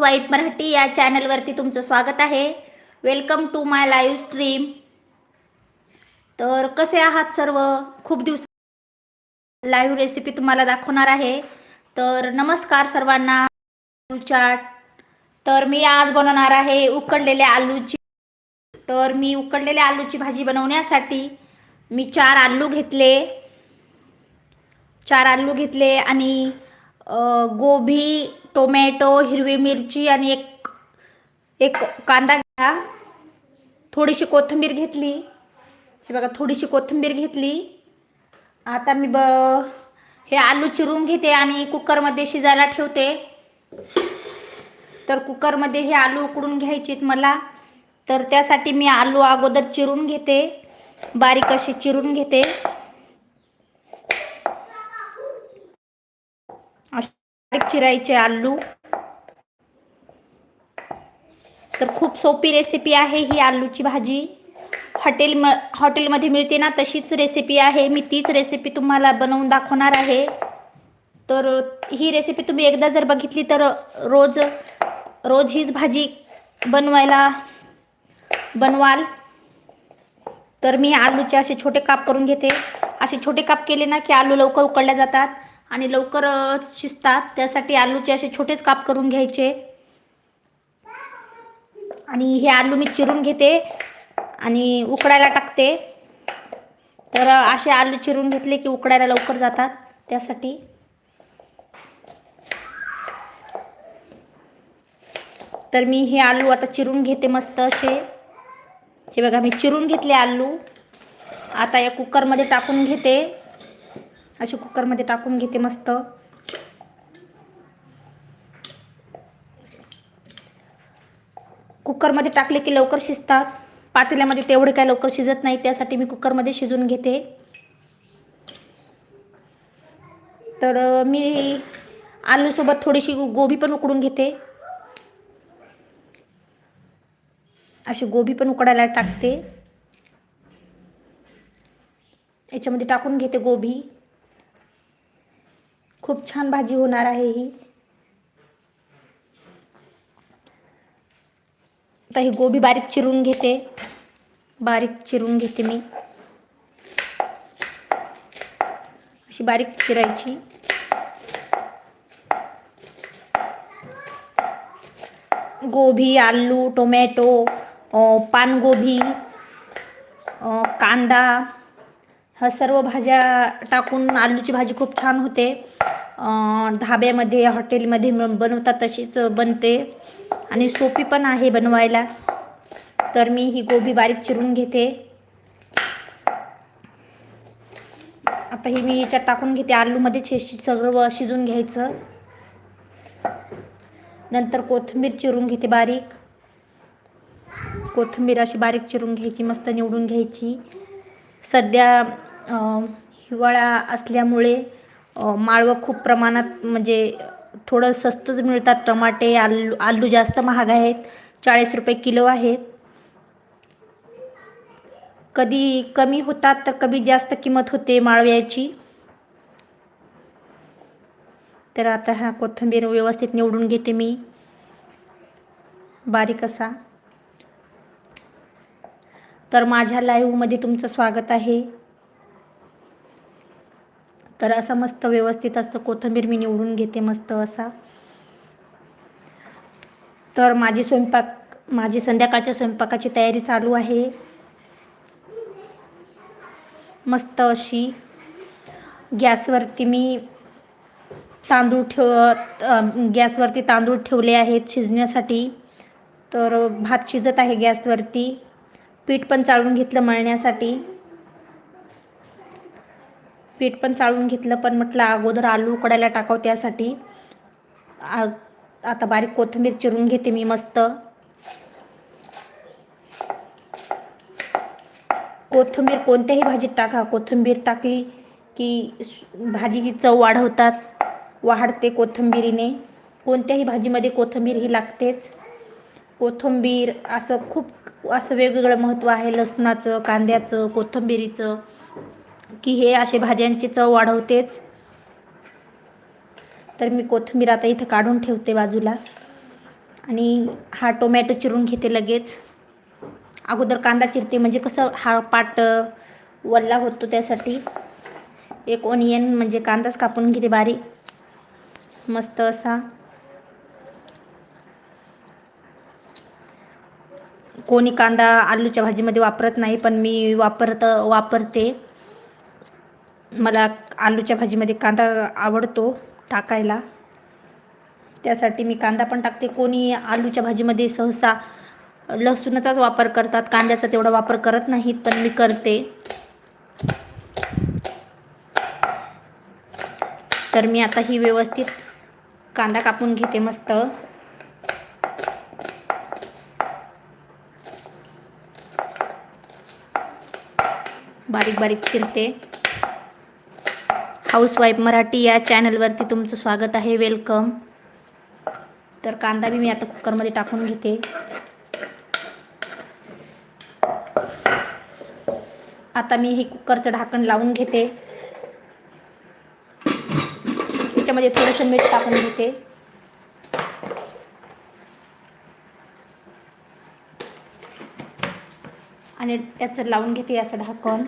Housewife Marathi या चॅनलवरती तुमचं स्वागत आहे. Welcome to my live stream तर कसे आहात सर्व? खूप दिवस लाईव्ह रेसिपी तुम्हाला दाखवणार आहे. तर नमस्कार सर्वांना. आलू चाट तर मी आज बनवणार आहे उकडलेल्या आलूची. तर मी उकडलेल्या आलूची भाजी बनवण्यासाठी मी चार आलू घेतले. चार आलू घेतले आणि गोभी टोमॅटो हिरवी मिरची आणि एक एक कांदा घ्या. थोडीशी कोथिंबीर घेतली. हे बघा थोडीशी कोथिंबीर घेतली. आता मी ब हे आलू चिरून घेते आणि कुकरमध्ये शिजायला ठेवते. तर कुकरमध्ये हे आलू उकडून घ्यायचे आहेत मला. तर त्यासाठी मी आलू अगोदर चिरून घेते. बारीक असे चिरून घेते असे बारीक चिरायचे आलू. तर खूप सोपी रेसिपी आहे ही आलूची भाजी. हॉटेल म हॉटेलमध्ये मिळते ना तशीच रेसिपी आहे. मी तीच रेसिपी तुम्हाला बनवून दाखवणार आहे. तर ही रेसिपी तुम्ही एकदा जर बघितली तर रोज रोज हीच भाजी बनवायला बनवाल. तर मी आलूचे असे छोटे काप करून घेते. असे छोटे काप केले ना की आलू लवकर उकडल्या जातात. आणि लवकर शिजतात. त्यासाठी आलूचे असे छोटेच काप करून घ्यायचे. आणि हे आलू मी चिरून घेते आणि उकडायला टाकते. तर असे आलू चिरून घेतले की उकडायला लवकर जातात. त्यासाठी तर मी हे आलू आता चिरून घेते मस्त असे. हे बघा मी चिरून घेतले आलू. आता या कुकरमध्ये टाकून घेते. असे कुकरमध्ये टाकून घेते मस्त. कुकरमध्ये टाकले की लवकर शिजतात. पातेल्यामध्ये तेवढे काय लवकर शिजत नाही त्यासाठी मी कुकरमध्ये शिजून घेते. तर मी आलूसोबत थोडीशी गोबी पण उकडून घेते. अशी गोबी पण उकडायला टाकते. याच्यामध्ये टाकून घेते गोबी. खूप छान भाजी होणार आहे ही. आता ही गोबी बारीक चिरून घेते. बारीक चिरून घेते मी. अशी बारीक चिरायची. गोबी आलू टोमॅटो पानगोभी कांदा ह्या सर्व भाज्या टाकून आलूची भाजी खूप छान होते. धाब्यामध्ये ढाब्यामध्ये हॉटेलमध्ये बनवतात तशीच बनते. आणि सोपी पण आहे बनवायला. तर मी ही गोबी बारीक चिरून घेते. आता ही मी याच्यात टाकून घेते. आलूमध्येच हे सगळं शिजून घ्यायचं. नंतर कोथिंबीर चिरून घेते बारीक. कोथिंबीर अशी बारीक चिरून घ्यायची मस्त निवडून घ्यायची. सध्या हिवाळा असल्यामुळे माळवं खूप प्रमाणात म्हणजे थोडं स्वस्तच मिळतात. टमाटे आलू आलू जास्त महाग आहेत. चाळीस रुपये किलो आहेत. कधी कमी होतात तर कधी जास्त किंमत होते माळव्याची तर आता हा कोथिंबीर व्यवस्थित निवडून घेते मी. बारीक असा. तर माझ्या लाईव्हमध्ये तुमचं स्वागत आहे. तर असं मस्त व्यवस्थित असतं कोथिंबीर मी निवडून घेते मस्त असा. तर माझी स्वयंपाक माझी संध्याकाळच्या स्वयंपाकाची तयारी चालू आहे. मस्त अशी गॅसवरती मी तांदूळ ठेव गॅसवरती तांदूळ ठेवले आहेत शिजण्यासाठी. तर भात शिजत आहे गॅसवरती. पीठ पण चाळून घेतलं मळण्यासाठी. पीठ पण चाळून घेतलं पण म्हटलं अगोदर आलू उकडायला टाकाव त्यासाठी. आता बारीक कोथिंबीर चिरून घेते मी मस्त. कोथिंबीर कोणत्याही भाजीत टाका. कोथिंबीर टाकली की भाजीची चव वाढवतात वाढते कोथिंबीरीने. कोणत्याही भाजीमध्ये कोथिंबीर ही लागतेच. कोथिंबीर असं खूप असं वेगवेगळं महत्त्व आहे. लसणाचं कांद्याचं कोथिंबीरीचं. की हे असे भाज्यांची चव वाढवतेच. तर मी कोथिंबीर आता इथं काढून ठेवते बाजूला. आणि हा टोमॅटो चिरून घेते लगेच. अगोदर कांदा चिरते म्हणजे कसं हा पाट वल्ला होतो त्यासाठी. एक ओनियन म्हणजे कांदाच कापून घेते बारीक. मस्त असा. कोणी कांदा आलूच्या भाजीमध्ये वापरत नाही पण मी वापरत वापरते. मला आलूच्या भाजीमध्ये कांदा आवडतो टाकायला. त्यासाठी मी कांदा पण टाकते. कोणी आलूच्या भाजीमध्ये सहसा लसूणाचाच वापर करतात कांद्याचा तेवढा वापर करत नाहीत पण मी करते. तर मी आता ही व्यवस्थित कांदा कापून घेते मस्त. बारीक बारीक चिरते. हाऊसवाईफ मराठी या चॅनलवरती तुमचं स्वागत आहे. वेलकम तर कांदा बी मी आता कुकरमध्ये टाकून घेते. आता मी हे कुकरचं ढाकण लावून घेते. त्याच्यामध्ये थोडंसं मीठ टाकून घेते. आणि याचं लावून घेते असं ढाकण.